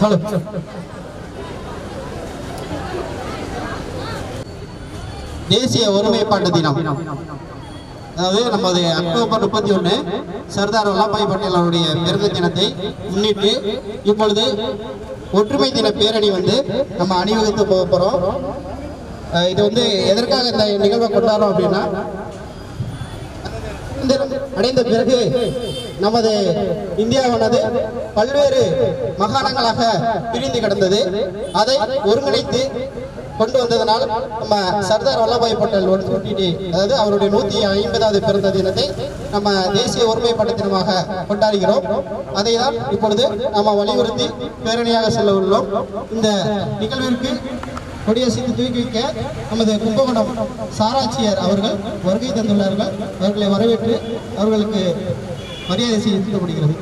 Hello தேசிய ஒருமைப்பாட்டு தினம். அதாவது நமது அக்டோபர் முப்பத்தி ஒன்று சர்தார் வல்லபாய் பட்டேல் அவருடைய பிறந்த தினத்தை முன்னிட்டு இப்பொழுது ஒற்றுமை தின பேரணி வந்து நம்ம அணிவகுத்து போக போகிறோம் இது வந்து எதற்காக இந்த நிகழ்வை கொண்டாடுறோம் அப்படின்னா அடைந்த பிறகு நமது இந்தியாவானது பல்வேறு மாகாணங்களாக பிரிந்து கிடந்தது. அதை ஒருங்கிணைத்து கொண்டு வந்ததனால் நம்ம சர்தார் வல்லபாய் பட்டேல் ஒன்று அதாவது அவருடைய நூத்தி ஐம்பதாவது பிறந்த தினத்தை நம்ம தேசிய ஒருமைப்பாட்டு தினமாக கொண்டாடுகிறோம். அதை தான் இப்பொழுது நம்ம வலியுறுத்தி பேரணியாக செல்ல உள்ளோம். இந்த நிகழ்விற்கு கொடியசைத்து தூக்கி வைக்க நமது கும்பகோணம் சாராட்சியர் அவர்கள் வருகை தந்துள்ளார்கள். அவர்களை வரவேற்று அவர்களுக்கு மரியாதை செய்யப்படுகிறது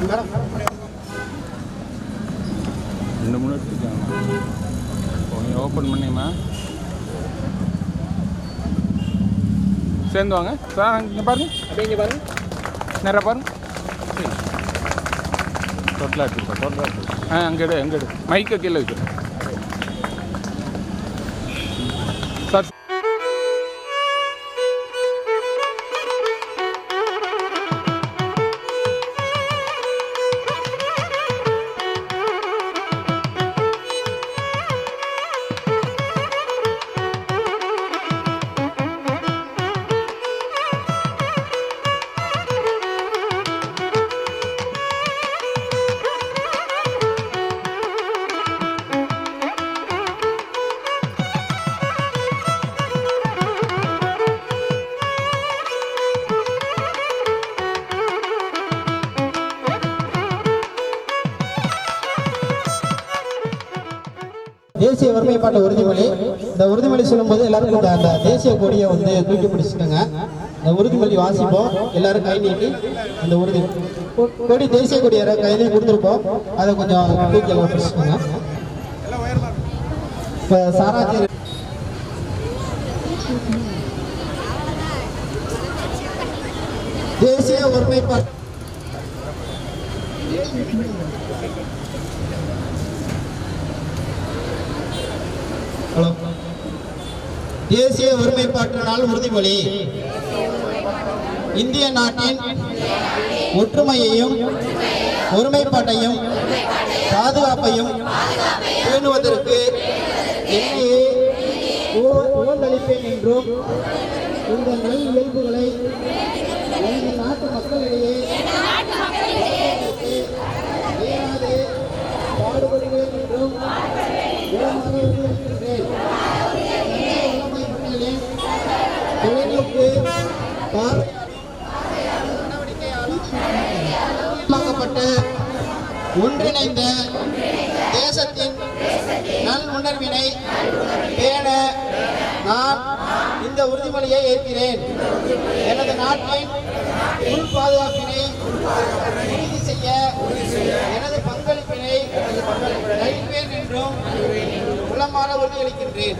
மேடம் ரெண்டு மூணு எடுத்துருக்காங்க ஓப்பன் பண்ணியுமா சேர்ந்து வாங்க சார் இங்கே பாருங்க. அப்படிங்க பாருங்க. நேராக பாருங்க. டோட்டலாக எடுத்துருப்பா டோட்டலாக எடுத்து ஆ அங்கே எடு அங்கே எடு. மைக்கை கீழே வைக்க தேசிய ஒருமைப்பாட்டு உறுதிமொழி. இந்த உறுதிமொழி சொல்லும்போது எல்லாரும் இந்த அந்த தேசிய கொடியை வந்து தூக்கி பிடிச்சிக்கோங்க. இந்த உறுதிமொழி வாசிப்போம். எல்லாரும் கை நீட்டி அந்த உறுதி கொடி தேசிய கொடி யாராவது கையிலையும் கொடுத்துருப்போம். அதை கொஞ்சம் தூக்கி எல்லாம் பிடிச்சிக்கோங்க. இப்போ சாராஜி தேசிய ஒருமைப்பாட்டு தேசிய ஒருமைப்பாட்டு நாள் உறுதிமொழி. இந்திய நாட்டின் ஒற்றுமையையும் ஒருமைப்பாட்டையும் பாதுகாப்பையும் பேணுவதற்கு என்னையே உவ- என்றும் இந்த நல் இயல்புகளை எங்கள் நாட்டு மக்களிடையே பாடுபடுவேன் என்றும் தொலைநோக்கு ஒன்றிணைந்த தேசத்தின் நல் உணர்வினை பேண நான் இந்த உறுதிமொழியை ஏற்கிறேன். எனது நாட்டின் உள் பாதுகாப்பினை உறுதி செய்ய எனது பங்களிப்பினை அளிப்பேன் என்றும் உளமான உறுதியளிக்கின்றேன்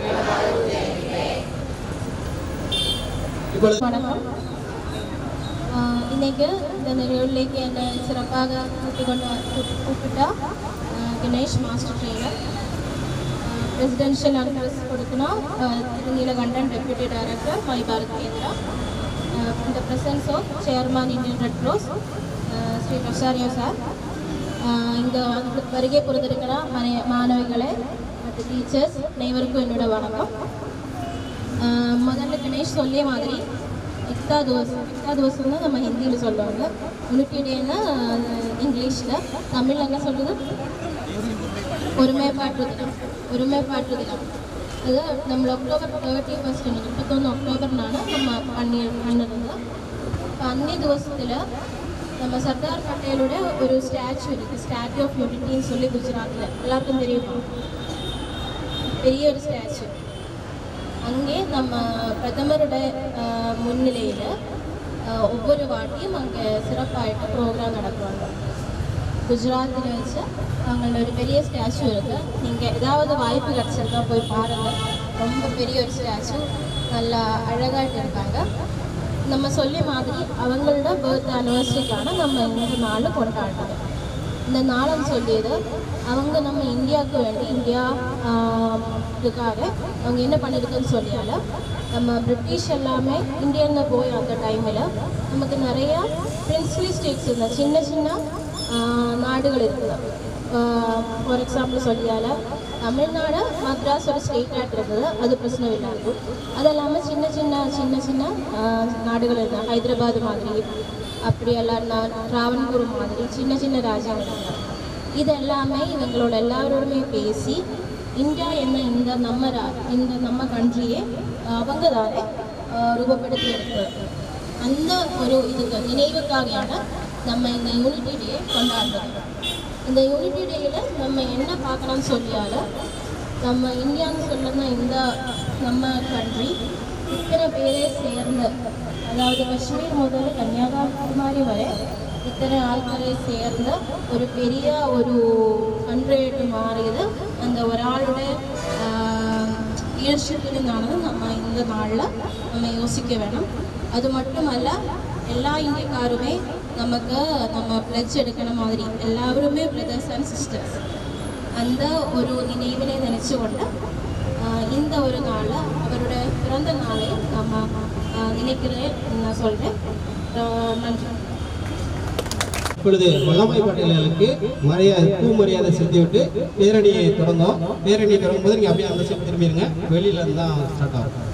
வணக்கம். இன்னைக்கு இந்த நிகழ்வுக்கு என்னை சிறப்பாக கூப்பிட்டு கொண்டு கூப்பிட்டா Ganesh master trainer presidential address கொடுக்கணும். திரு Neelakandan deputy director my Bharat Kendra. இந்த presence of chairman Indian Red Cross Shri Rosario sir. இங்கே வருகை புரிந்திருக்கிற மனை- மாணவிகளே மற்ற டீச்சர்ஸ் அனைவருக்கும் என்னோட வணக்கம் ஆஹ் முதல்ல கணேஷ் சொல்லிய மாதிரி எக்தா தோஸ் எக்தா தோஸ்ன்னு நம்ம ஹிந்தியில் சொல்லுவாங்க உனக்கு டேன்னா இங்கிலீஷில் தமிழில் என்ன சொல்லுது ஒருமைப்பாட்டு தினம் ஒருமைப்பாட்டு தினம் அது நம்ம அக்டோபர் தேர்ட்டி ஃபஸ்ட் முப்பத்தொன்று அக்டோபர்னால நம்ம பண்ணி பண்ணிருந்தோம் இப்போ அன்னே ദിവസത്തിൽ நம்ம சர்தார் பட்டேலோட ஒரு ஸ்டாச்சு இருக்குது ஸ்டாச்சு ஆஃப் யூனிட்டின்னு சொல்லி குஜராத்தில் எல்லாருக்கும் தெரியுமா பெரிய ஒரு ஸ்டாச்சு அங்கே நம்ம பிரதமரோட முன்னிலையில் ஒவ்வொரு வாட்டியும் அங்கே சிறப்பாயிட்டு ப்ரோக்ராம் நடக்குவாங்க. குஜராத்தில் வச்சு அவங்களோட ஒரு பெரிய ஸ்டாச்சு இருக்குது நீங்கள் ஏதாவது வாய்ப்பு கிடச்சிருந்தா போய் பாருங்கள் ரொம்ப பெரிய ஒரு ஸ்டாச்சு நல்லா அழகாட்டு இருக்காங்க நம்ம சொல்லிய மாதிரி அவங்களோட பர்த் ஆனிவர்சரிக்கான நம்ம இந்த நாள் கொண்டாடுறோம். இந்த நாளம் சொல்லியது அவங்க நம்ம இந்தியாவுக்கு வேண்டி இந்தியா இதுக்காக அவங்க என்ன பண்ணியிருக்குன்னு சொல்லியால நம்ம பிரிட்டிஷ் எல்லாமே இந்தியாவில் போய் அந்த டைமில் நமக்கு நிறையா பிரின்ஸ்லி ஸ்டேட்ஸ் இருந்த சின்ன சின்ன நாடுகள் இருக்குது ஃபார் எக்ஸாம்பிள் சொல்லியால தமிழ்நாடு மத்ராஸ் ஒரு ஸ்டேட் ஆட் அது பிரச்சனை இல்லாது அது இல்லாமல் சின்ன சின்ன சின்ன சின்ன நாடுகள் இருந்தால் ஹைதராபாத் மாதிரி. அப்படி எல்லாம் நான் ராவணபுரம் மாதிரி சின்ன சின்ன ராஜா இது எல்லாமே இவங்களோட எல்லாரோடுமே பேசி இந்தியா என்ன இந்த நம்ம ரா- இந்த நம்ம கண்ட்ரியே அவங்க தானே ரூபப்படுத்தி எடுக்கிறது அந்த ஒரு இதுக்கு நினைவுக்காகையான நம்ம இந்த யூனிட்டி டேயை கொண்டாடுறோம் இந்த யூனிட்டி டேயில் நம்ம என்ன பார்க்கணும்னு சொல்லியால நம்ம இந்தியான்னு சொல்லணும் இந்த நம்ம கண்ட்ரி இத்தனை பேரே சேர்ந்து അതായത് കശ്മീർ മുതൽ കന്യാകുമാരി വരെ ഇത്തരം ആൾക്കാരെ ചേർന്ന് ഒരു പെരിയ ഒരു കൺട്രിയായിട്ട് മാറിയത് എന്താ ഒരാളുടെ ലീഡർഷിപ്പിൽ നിന്നാണെന്ന് നമ്മ ഇന്നത്തെ നാളിൽ നമ്മൾ യോസിക്ക വേണം. അത് മറ്റുമല്ല എല്ലാ ഇന്ത്യക്കാരുമേ നമുക്ക് നമ്മൾ പ്ലച്ച് എടുക്കണ മാതിരി എല്ലാവരുമേ ബ്രദേഴ്സ് ആൻഡ് സിസ്റ്റേഴ്സ് അന്ത ഒരു നിലവിനെ നനച്ചുകൊണ്ട് ഇന്ന ഒരു നാൾ അവരുടെ പിറന്ന നാളെ നമ്മൾ நினைக்கிறேன் நான் சொல்கிறேன் நன்றி. இப்பொழுது வல்லமை பட்டேலுக்கு மரியாதை பூ மரியாதை செலுத்திவிட்டு பேரணியை தொடங்கும் பேரணியை தொடங்கும் போது நீங்கள் அப்படியே அந்த சைடு திரும்பிடுங்க வெளியில இருந்து தான் ஸ்டார்ட் ஆகும்.